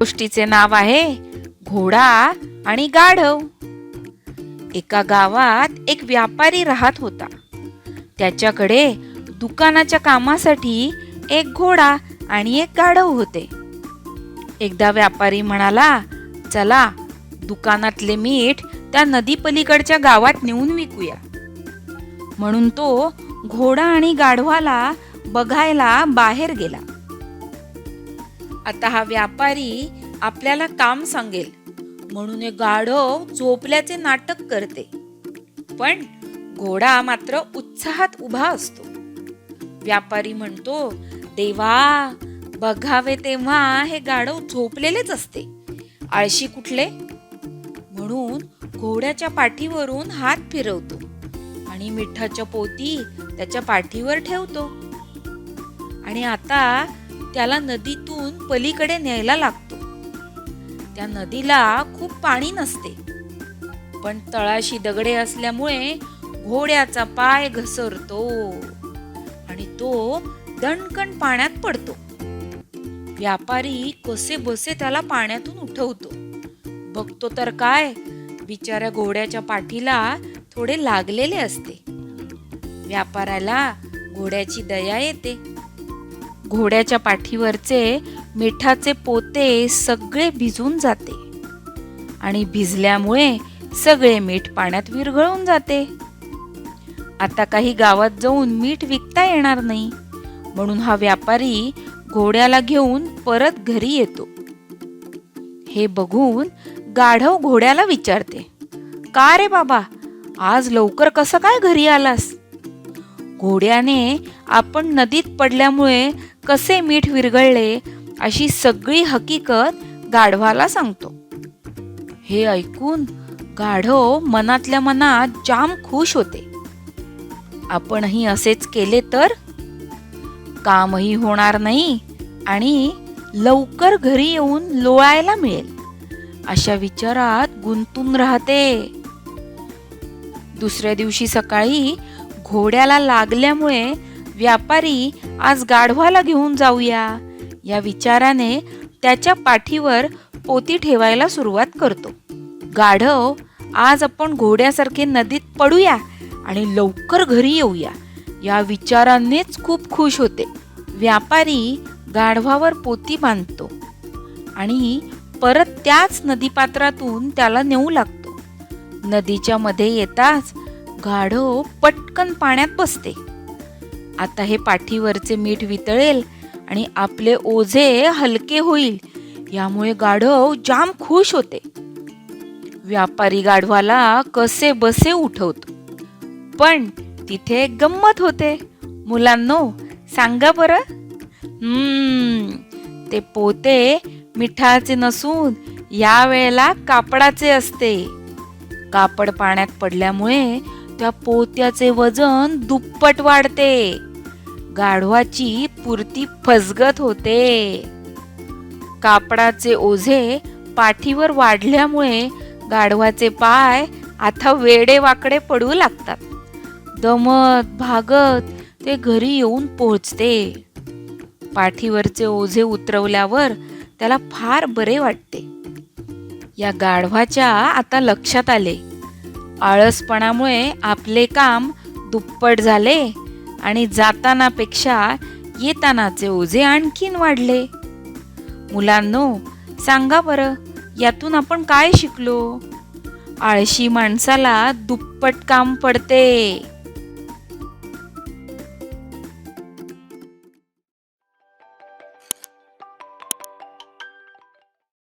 गोष्टीचे नाव आहे घोडा आणि गाढव. एका गावात एक व्यापारी राहत होता. त्याच्याकडे दुकानाच्या कामासाठी एक घोडा आणि एक गाढव होते. एकदा व्यापारी म्हणाला चला दुकानातले मीठ त्या नदी पलीकडच्या गावात नेऊन विकूया. म्हणून तो घोडा आणि गाढवाला बघायला बाहेर गेला. आता हा व्यापारी आपल्याला काम सांगेल. म्हणून हे गाढव झोपल्याचे नाटक करते. पण घोडा मात्र उत्साहात उभा असतो. व्यापारी म्हणतो देवा बघावे तेव्हा हे गाढव झोपलेलेच असते. आळशी कुठले? म्हणून घोड्याच्या पाठीवरून हात फिरवतो आणि मिठाच्या पोती त्याच्या पाठीवर ठेवतो. आणि आता त्याला नदीतून पलीकडे न्यायला लागतो. त्या नदीला खूप पाणी नसते. पण तळाशी दगडे असल्यामुळे घोड्याचा पाय घसरतो आणि तो दणकण पाण्यात पडतो. व्यापारी कसे बसे त्याला पाण्यातून उठवतो. बघतो तर काय बिचाऱ्या घोड्याच्या पाठीला थोडे लागलेले असते. व्यापाराला घोड्याची दया येते. घोड्याच्या पाठीवरचे मिठाचे पोते सगळे भिजून जाते. आणि भिजल्यामुळे सगळे मीठ पाण्यात विरघळून जाते. आता काही गावात जाऊन मीठ विकता येणार नाही. म्हणून हा व्यापारी घोड्याला घेऊन परत घरी येतो. हे बघून गाढव घोड्याला विचारते का रे बाबा आज लवकर कसं काय घरी आलास? घोड्याने आपण नदीत पडल्यामुळे कसे मीठ विरघळले अशी सगळी हकीकत गाढवाला सांगतो. हे ऐकून गाढव मनातल्या मनात जाम खुश होते. आपणही असेच केले तर? कामही होणार नाही आणि लवकर घरी येऊन लोळायला मिळेल. अशा विचारात गुंतून राहते. दुसऱ्या दिवशी सकाळी घोड्याला लागल्यामुळे व्यापारी आज गाढवाला घेऊन जाऊया. या विचाराने त्याच्या पाठीवर पोती ठेवायला सुरुवात करतो. गाढव आज आपण घोड्यासारखे नदीत पडूया आणि लवकर घरी येऊया. या विचारानेच खूप खुश होते. व्यापारी गाढवावर पोती बांधतो आणि परत त्याच नदीपात्रातून त्याला नेऊ लागतो. नदीच्या मध्ये येताच गाढव पटकन पाण्यात बसते. आता हे पाठीवरचे मीठ वितळेल आणि आपले ओझे हलके होईल. यामुळे गाढव जाम खुश होते. व्यापारी गाढवाला कसे बसे उठवतो. पण तिथे एक गंमत होते. मुलांनो सांगा बरं. हम्म ते पोते मिठाचे नसून या वेळेला कापडाचे असते. कापड पाण्यात पडल्यामुळे त्या पोत्याचे वजन दुप्पट वाढते. गाढवाची पुरती फसगत होते. कापडाचे ओझे पाठीवर वाढल्यामुळे गाढवाचे पाय आता वेडे वाकडे पडू लागतात. दमत भागत ते घरी येऊन पोहोचते. पाठीवरचे ओझे उतरवल्यावर त्याला फार बरे वाटते. या गाढवाच्या आता लक्षात आले. आळसपणामुळे आपले काम दुप्पट झाले. आणि जातानापेक्षा येतानाचे ओझे आणखीन वाढले. मुलांनो सांगा बरं यातून आपण काय शिकलो? आळशी माणसाला दुप्पट काम पडते.